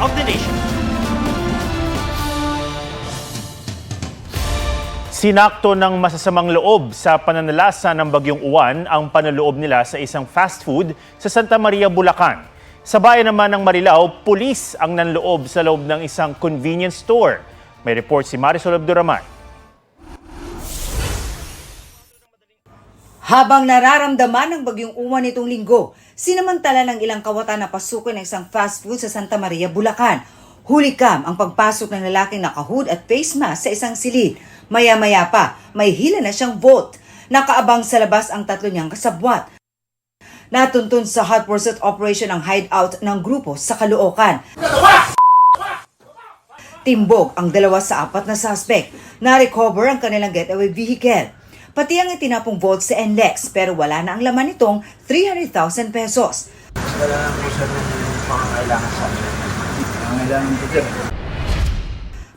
of the nation. Sinakto ng masasamang loob sa pananalasa ng Bagyong Uwan ang panaloob nila sa isang fast food sa Santa Maria, Bulacan. Sa bayan naman ng Marilao, pulis ang nanloob sa loob ng isang convenience store. May report si Marisol Abduraman. Habang nararamdaman ng bagyong uwan nitong linggo, sinamantala ng ilang kawatan na pasukin ng isang fast food sa Santa Maria, Bulacan. Hulikam ang pagpasok ng lalaking nakahood at face mask sa isang silid. Maya-maya pa, may hila na siyang vote. Nakaabang sa labas ang tatlo niyang kasabwat. Natuntun sa hot pursuit operation ang hideout ng grupo sa Caloocan. Timbog ang dalawa sa apat na suspect. Na-recover ang kanilang getaway vehicle. Pati ang itinapong vault sa NLEX pero wala na ang laman nitong 300,000 pesos. wala lang po siya ng pangangailangan sa amin. Pangangailangan po siya.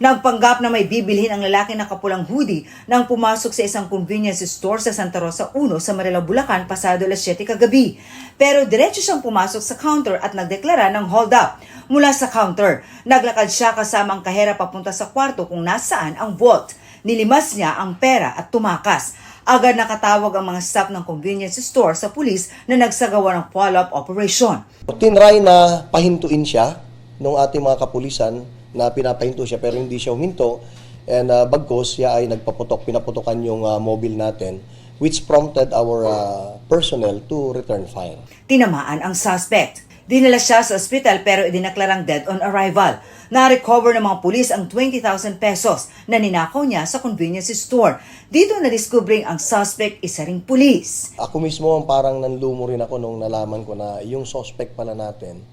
Nagpanggap na may bibilhin ang lalaki na kapulang hoodie nang pumasok sa isang convenience store sa Santa Rosa 1 sa Marilao, Bulacan pasado alas 7 kagabi. Pero diretso siyang pumasok sa counter at nagdeklara ng hold up. Mula sa counter, naglakad siya kasama ang kahera papunta sa kwarto kung nasaan ang vault. Nilimas niya ang pera at tumakas. Agad nakatawag ang mga staff ng convenience store sa pulis na nagsagawa ng follow-up operation. Tinry na pahintuin siya nung ating mga kapulisan na pinapahinto siya pero hindi siya huminto and uh, bagkos siya ay nagpaputok, pinaputokan yung uh, mobile natin which prompted our uh, personnel to return fire. Tinamaan ang suspect. Dinala siya sa ospital pero idinaklarang dead on arrival. Na-recover ng mga pulis ang 20,000 pesos na ninakaw niya sa convenience store. Dito na-discovering ang suspect isa ring pulis. Ako mismo ang parang nanlumo rin ako nung nalaman ko na yung suspect pala natin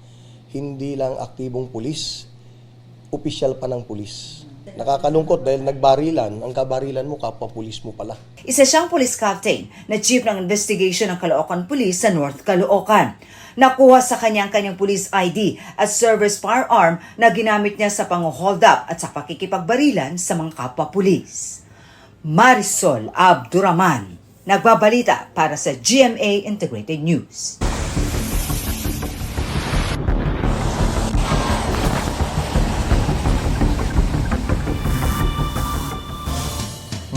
hindi lang aktibong pulis, opisyal pa ng pulis. Nakakalungkot dahil nagbarilan, ang kabarilan mo kapwa pulis mo pala. Isa siyang police captain na chief ng investigation ng Caloocan Police sa North Caloocan. Nakuha sa kanyang kanyang police ID at service firearm na ginamit niya sa pang-hold up at sa pakikipagbarilan sa mga kapwa pulis. Marisol Abduraman, nagbabalita para sa GMA Integrated News.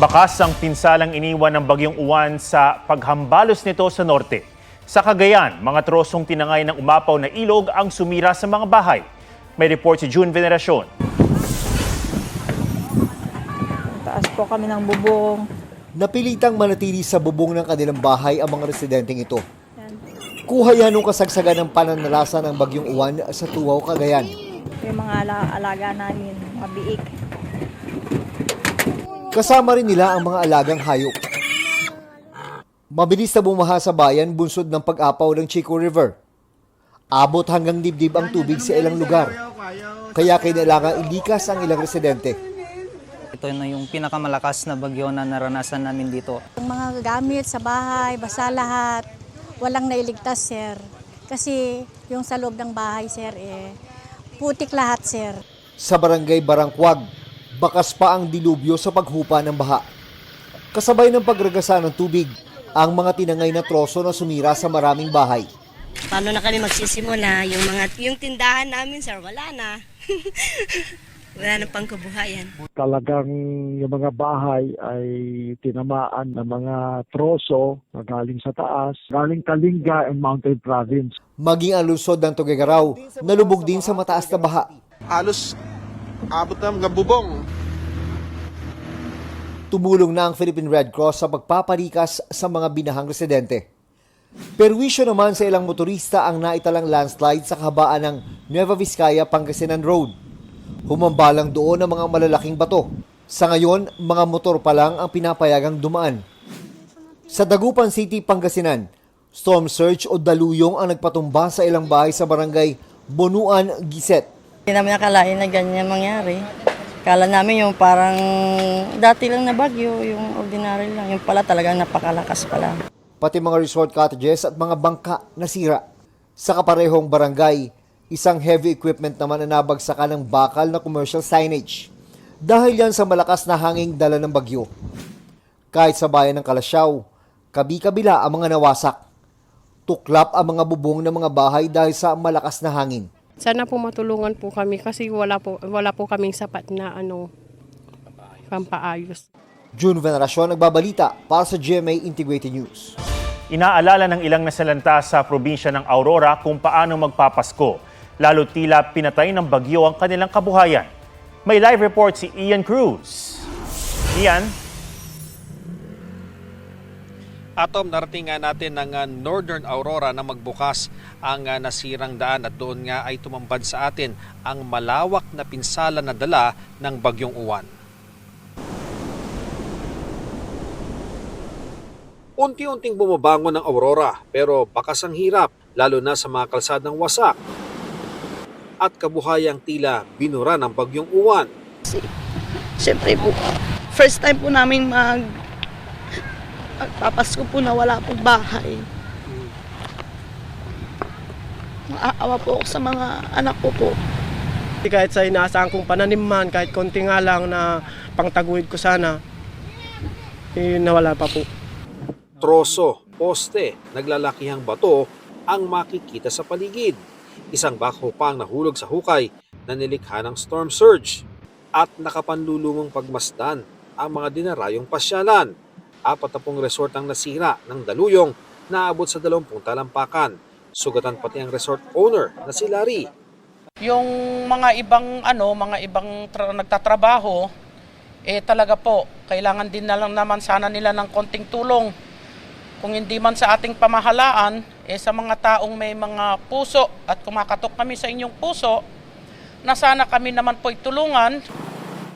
Bakas ang pinsalang iniwan ng bagyong uwan sa paghambalos nito sa norte. Sa Cagayan, mga trosong tinangay ng umapaw na ilog ang sumira sa mga bahay. May report si June Veneracion. Taas po kami ng bubong. Napilitang manatili sa bubong ng kanilang bahay ang mga residenteng ito. Kuha yan nung kasagsagan ng pananalasa ng bagyong uwan sa Tuwaw, Cagayan. Yung mga ala- alaga namin, mga biik. Kasama rin nila ang mga alagang hayop. Mabilis na bumaha sa bayan bunsod ng pag-apaw ng Chico River. Abot hanggang dibdib ang tubig sa ilang lugar. Kaya kailangan ilikas ang ilang residente. Ito na yung pinakamalakas na bagyo na naranasan namin dito. Ang mga gamit sa bahay, basa lahat. Walang nailigtas, sir. Kasi yung sa loob ng bahay, sir, eh, putik lahat, sir. Sa barangay Barangkwag, bakas pa ang dilubyo sa paghupa ng baha. Kasabay ng pagragasa ng tubig, ang mga tinangay na troso na sumira sa maraming bahay. paano na kami magsisimula? Yung mga yung tindahan namin, sir, wala na. wala na pang kabuhayan. talagang yung mga bahay ay tinamaan ng mga troso na galing sa taas, galing Kalinga and Mountain Province. Maging ang lungsod ng Tugigaraw, nalubog din sa mataas na baha. halos abot ng gabubong. Tumulong na ang Philippine Red Cross sa pagpapalikas sa mga binahang residente. Perwisyo naman sa ilang motorista ang naitalang landslide sa kahabaan ng Nueva Vizcaya, Pangasinan Road. Humambalang doon ang mga malalaking bato. Sa ngayon, mga motor pa lang ang pinapayagang dumaan. Sa Dagupan City, Pangasinan, storm surge o daluyong ang nagpatumba sa ilang bahay sa barangay Bonuan, Giset. Hindi namin nakalain na ganyan mangyari. Kala namin yung parang dati lang na bagyo, yung ordinary lang. Yung pala talagang napakalakas pala. pati mga resort cottages at mga bangka nasira. Sa kaparehong barangay, isang heavy equipment naman na nabagsakan ng bakal na commercial signage. Dahil yan sa malakas na hanging dala ng bagyo. Kahit sa bayan ng Kalasyaw, kabi-kabila ang mga nawasak. Tuklap ang mga bubong ng mga bahay dahil sa malakas na hangin. Sana po matulungan po kami kasi wala po wala po kaming sapat na ano pampaayos. June Veneracion nagbabalita para sa GMA Integrated News. Inaalala ng ilang nasalanta sa probinsya ng Aurora kung paano magpapasko, lalo tila pinatay ng bagyo ang kanilang kabuhayan. May live report si Ian Cruz. Ian? Atom, narating nga natin ng ah, Northern Aurora na magbukas ang ah, nasirang daan at doon nga ay tumambad sa atin ang malawak na pinsala na dala ng bagyong uwan. Unti-unting bumabangon ng Aurora pero bakas ang hirap lalo na sa mga kalsadang wasak at kabuhayang tila binura ng bagyong uwan. Siyempre po, first time po namin mag magpapasko po na wala pong bahay. Maaawa po ako sa mga anak ko po. Kahit sa inaasahan kong pananiman, kahit konti nga lang na pangtaguid ko sana, eh, nawala pa po. troso, poste, naglalakihang bato ang makikita sa paligid. Isang bako pa ang nahulog sa hukay na nilikha ng storm surge at nakapanlulumong pagmasdan ang mga dinarayong pasyalan. Apat na pong resort ang nasira ng daluyong na abot sa 20 talampakan. Sugatan pati ang resort owner na si Larry. Yung mga ibang ano, mga ibang tra- nagtatrabaho, eh talaga po, kailangan din na lang naman sana nila ng konting tulong. Kung hindi man sa ating pamahalaan, eh sa mga taong may mga puso at kumakatok kami sa inyong puso, na sana kami naman po tulungan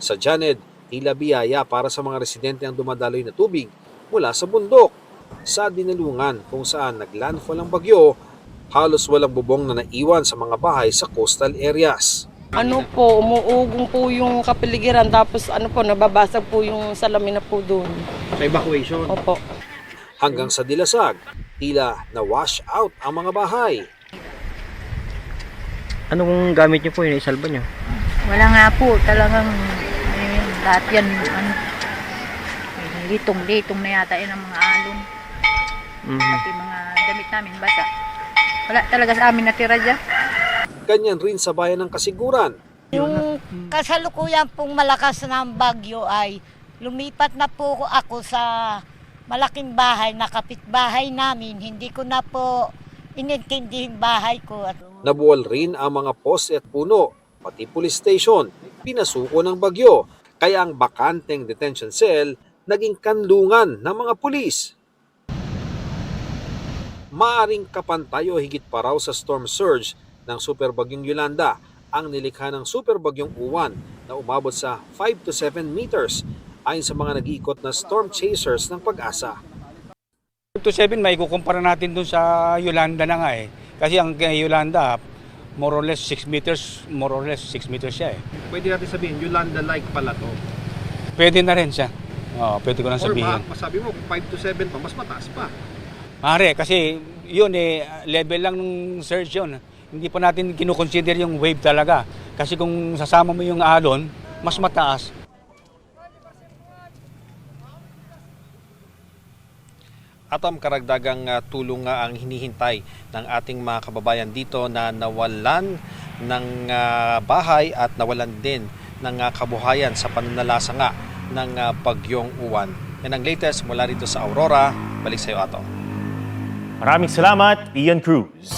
Sa Janed, tila biyaya para sa mga residente ang dumadaloy na tubig mula sa bundok. Sa dinalungan kung saan naglandfall ang bagyo, halos walang bubong na naiwan sa mga bahay sa coastal areas. Ano po, umuugong po yung kapiligiran tapos ano po, nababasag po yung salamin na po doon. Sa evacuation? Opo. Hanggang sa dilasag, tila na-wash out ang mga bahay. Anong gamit niyo po yung isalba niyo? Wala nga po, talagang lahat yan, ano, litong-litong na yata yun ang mga alon. Pati mga damit namin, basa. Wala talaga sa amin natira dyan. Ganyan rin sa bayan ng Kasiguran. Yung kasalukuyan pong malakas ng bagyo ay lumipat na po ako sa malaking bahay na kapitbahay namin. Hindi ko na po inintindihing bahay ko. Nabuwal rin ang mga poste at puno, pati police station. Pinasuko ng bagyo, kaya ang bakanteng detention cell naging kanlungan ng mga pulis. Maaring kapantay o higit pa raw sa storm surge ng superbagyong Yolanda ang nilikha ng superbagyong Uwan na umabot sa 5 to 7 meters ayon sa mga nag-iikot na storm chasers ng pag-asa. to 7 may kukumpara natin dun sa Yolanda na nga eh. Kasi ang Yolanda, more or less 6 meters, more or less 6 meters siya eh. Pwede natin sabihin, Yolanda-like pala to. Pwede na rin siya. Oo, pwede ko Or sabihin. baka masabi mo, 5 to 7 pa, mas mataas pa. Mare, kasi yun eh, level lang ng surge yun. Hindi pa natin kinukonsider yung wave talaga. Kasi kung sasama mo yung alon, mas mataas. At ang karagdagang ah, tulong nga ang hinihintay ng ating mga kababayan dito na nawalan ng ah, bahay at nawalan din ng ah, kabuhayan sa pananalasa nga ng ah, bagyong uwan. Yan ang latest mula rito sa Aurora. Balik sa iyo, Ato. Maraming salamat, Ian Cruz.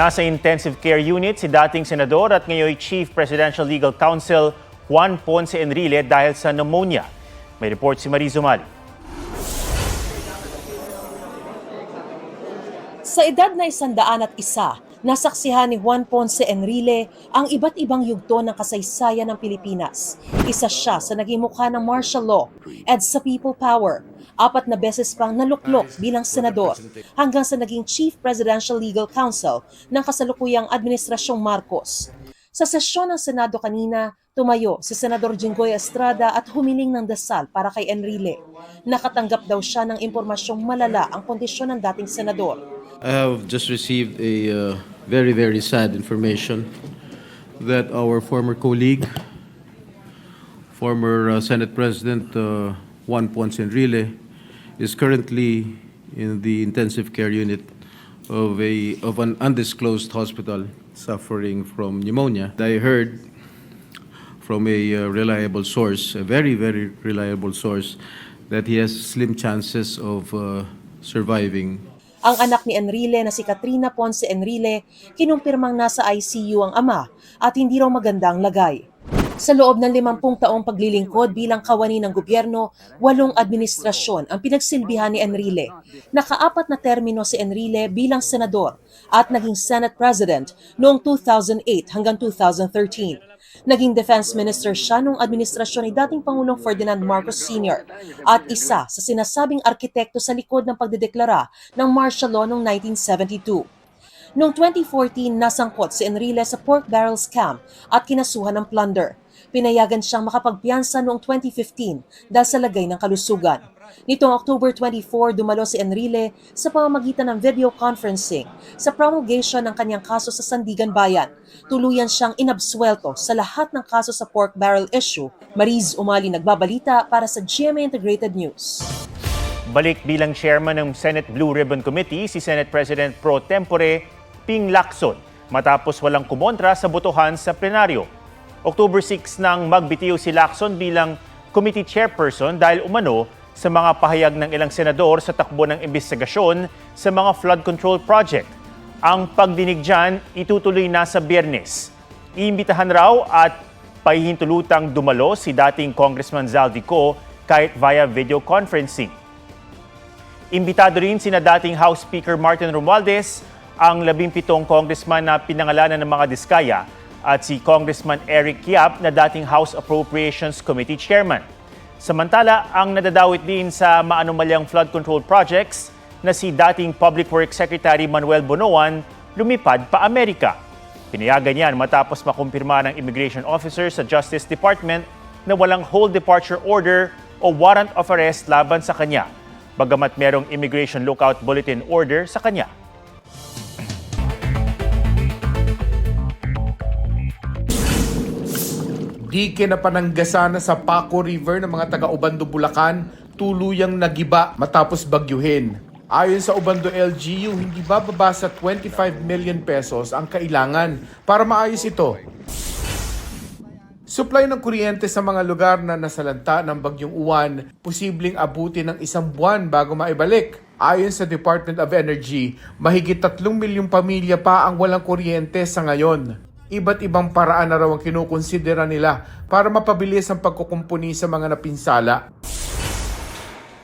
Nasa intensive care unit si dating senador at ngayon Chief Presidential Legal Counsel Juan Ponce Enrile dahil sa pneumonia. May report si Marie Zumali. Sa edad na isandaan at isa, nasaksihan ni Juan Ponce Enrile ang iba't ibang yugto ng kasaysayan ng Pilipinas. Isa siya sa naging mukha ng martial law at sa people power. Apat na beses pang naluklok bilang senador hanggang sa naging Chief Presidential Legal Counsel ng kasalukuyang Administrasyong Marcos. Sa sesyon ng Senado kanina, tumayo si Senador Jinggoy Estrada at humiling ng dasal para kay Enrile. Nakatanggap daw siya ng impormasyong malala ang kondisyon ng dating senador. I have just received a uh, very, very sad information that our former colleague, former uh, Senate President uh, Juan Ponce Enrile, is currently in the intensive care unit of a of an undisclosed hospital suffering from pneumonia. I heard from a uh, reliable source, a very very reliable source, that he has slim chances of uh, surviving Ang anak ni Enrile na si Katrina Ponce Enrile, kinumpirmang nasa ICU ang ama at hindi raw maganda ang lagay. Sa loob ng 50 taong paglilingkod bilang kawani ng gobyerno, walong administrasyon ang pinagsilbihan ni Enrile. Nakaapat na termino si Enrile bilang senador at naging Senate President noong 2008 hanggang 2013. Naging defense minister siya noong administrasyon ni dating Pangulong Ferdinand Marcos Sr. at isa sa sinasabing arkitekto sa likod ng pagdedeklara ng martial law noong 1972. Noong 2014, nasangkot si Enrile sa pork barrel scam at kinasuhan ng plunder. Pinayagan siyang makapagpiyansa noong 2015 dahil sa lagay ng kalusugan. Nitong October 24, dumalo si Enrile sa pamamagitan ng video conferencing sa promulgation ng kanyang kaso sa Sandigan Bayan. Tuluyan siyang inabswelto sa lahat ng kaso sa pork barrel issue. Mariz Umali nagbabalita para sa GMA Integrated News. Balik bilang chairman ng Senate Blue Ribbon Committee si Senate President Pro Tempore Ping Lacson matapos walang kumontra sa botohan sa plenaryo. October 6 nang magbitiw si Lacson bilang committee chairperson dahil umano sa mga pahayag ng ilang senador sa takbo ng investigasyon sa mga flood control project. Ang pagdinig dyan itutuloy na sa biyernes. Iimbitahan raw at pahihintulutang dumalo si dating Congressman Zaldico kahit via video conferencing. Imbitado rin sina dating House Speaker Martin Romualdez, ang labimpitong congressman na pinangalanan ng mga diskaya at si Congressman Eric Yap na dating House Appropriations Committee Chairman. Samantala, ang nadadawit din sa maanumalyang flood control projects na si dating Public Works Secretary Manuel Bonoan lumipad pa Amerika. Pinayagan yan matapos makumpirma ng immigration officer sa Justice Department na walang hold departure order o warrant of arrest laban sa kanya, bagamat merong immigration lookout bulletin order sa kanya. Di kinapananggasana sa Paco River ng mga taga Ubando, Bulacan, tuluyang nagiba matapos bagyuhin. Ayon sa Ubando LGU, hindi bababa sa 25 million pesos ang kailangan para maayos ito. Supply ng kuryente sa mga lugar na nasalanta ng bagyong uwan, posibleng abuti ng isang buwan bago maibalik. Ayon sa Department of Energy, mahigit 3 milyong pamilya pa ang walang kuryente sa ngayon. Iba't ibang paraan na raw ang kinukonsidera nila para mapabilis ang pagkukumpuni sa mga napinsala.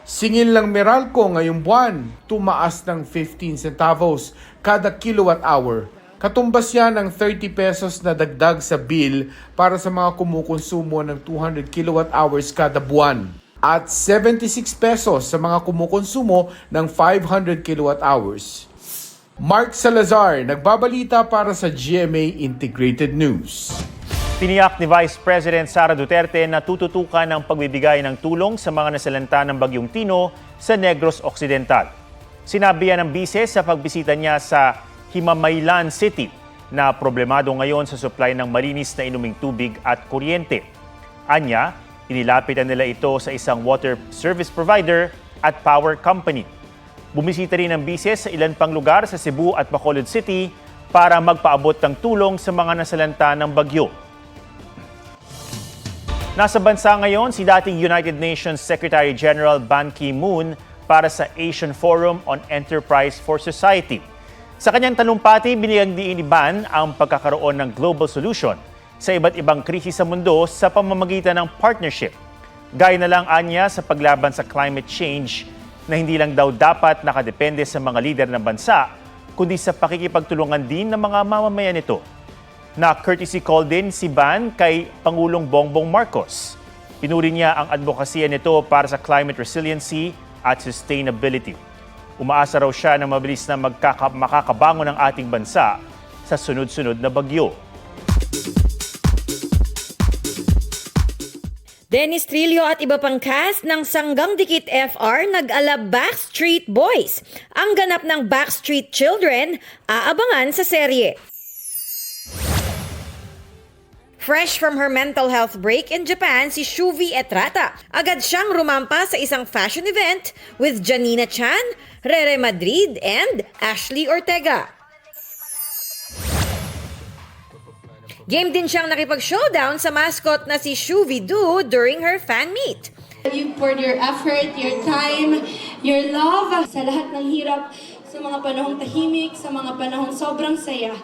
Singil lang Meralco ngayong buwan, tumaas ng 15 centavos kada kilowatt hour. Katumbas yan ng 30 pesos na dagdag sa bill para sa mga kumukonsumo ng 200 kilowatt hours kada buwan at 76 pesos sa mga kumukonsumo ng 500 kilowatt hours. Mark Salazar, nagbabalita para sa GMA Integrated News. Tiniyak ni Vice President Sara Duterte na tututukan ang pagbibigay ng tulong sa mga nasalanta ng Bagyong Tino sa Negros Occidental. Sinabi yan ng bise sa pagbisita niya sa Himamaylan City na problemado ngayon sa supply ng malinis na inuming tubig at kuryente. Anya, inilapitan nila ito sa isang water service provider at power company. Bumisita rin ang bises sa ilan pang lugar sa Cebu at Bacolod City para magpaabot ng tulong sa mga nasalanta ng bagyo. Nasa bansa ngayon si dating United Nations Secretary General Ban Ki-moon para sa Asian Forum on Enterprise for Society. Sa kanyang talumpati, binigyang diin ni Ban ang pagkakaroon ng global solution sa iba't ibang krisis sa mundo sa pamamagitan ng partnership. Gaya na lang anya sa paglaban sa climate change na hindi lang daw dapat nakadepende sa mga lider ng bansa, kundi sa pakikipagtulungan din ng mga mamamayan nito. Na courtesy call din si Ban kay Pangulong Bongbong Marcos. Pinuri niya ang advokasya nito para sa climate resiliency at sustainability. Umaasa raw siya na mabilis na magkaka- makakabangon ang ating bansa sa sunod-sunod na bagyo. Dennis Trillo at iba pang cast ng Sanggang Dikit FR nag-ala Backstreet Boys. Ang ganap ng Backstreet Children, aabangan sa serye. Fresh from her mental health break in Japan, si Shuvi Etrata. Agad siyang rumampa sa isang fashion event with Janina Chan, Rere Madrid, and Ashley Ortega. Game din siyang nakipag-showdown sa mascot na si Shuvi Du during her fan meet. You poured your effort, your time, your love sa lahat ng hirap, sa mga panahong tahimik, sa mga panahong sobrang saya.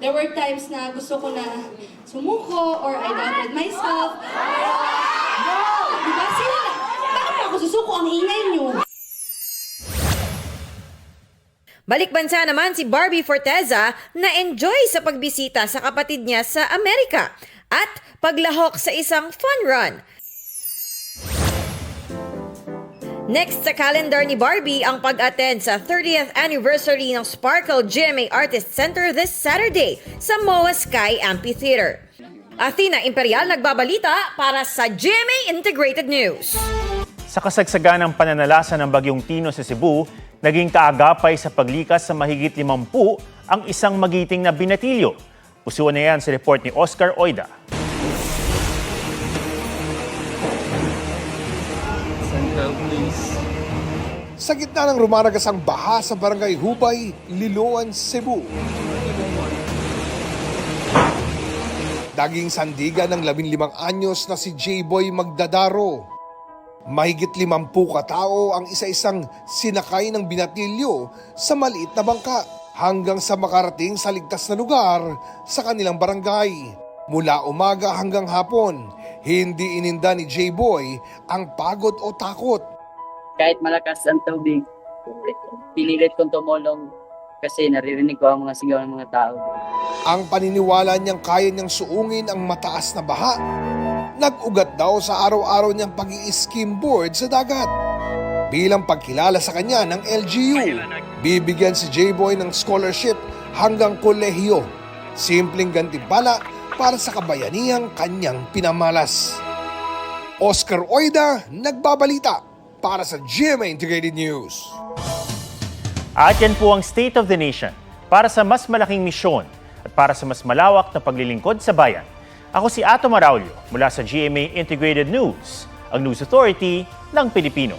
There were times na gusto ko na sumuko or I doubted myself. Pero, diba sila bakit ako susuko? Ang ingay niyo. Balik bansa naman si Barbie Forteza na enjoy sa pagbisita sa kapatid niya sa Amerika at paglahok sa isang fun run. Next sa calendar ni Barbie ang pag-attend sa 30th anniversary ng Sparkle GMA Artist Center this Saturday sa MOA Sky Amphitheater. Athena Imperial nagbabalita para sa GMA Integrated News. Sa kasagsagan ng pananalasa ng Bagyong Tino sa Cebu, naging kaagapay sa paglikas sa mahigit 50 ang isang magiting na binatilyo. Pusuan na yan sa report ni Oscar Oida. Sa gitna ng rumaragasang baha sa barangay Hubay, Liloan, Cebu. Daging sandiga ng 15 anyos na si J-Boy Magdadaro. Mahigit limampu katao ang isa-isang sinakay ng binatilyo sa maliit na bangka hanggang sa makarating sa ligtas na lugar sa kanilang barangay. Mula umaga hanggang hapon, hindi ininda ni J-Boy ang pagod o takot kahit malakas ang tubig, pinilit kong tumulong kasi naririnig ko ang mga sigaw ng mga tao. Ang paniniwala niyang kaya niyang suungin ang mataas na baha, nag-ugat daw sa araw-araw niyang pag skimboard sa dagat. Bilang pagkilala sa kanya ng LGU, bibigyan si J-Boy ng scholarship hanggang kolehiyo. Simpleng gantimpala para sa kabayanihang kanyang pinamalas. Oscar Oida, nagbabalita para sa GMA Integrated News. At yan po ang State of the Nation para sa mas malaking misyon at para sa mas malawak na paglilingkod sa bayan. Ako si Ato Maraulio mula sa GMA Integrated News, ang news authority ng Pilipino.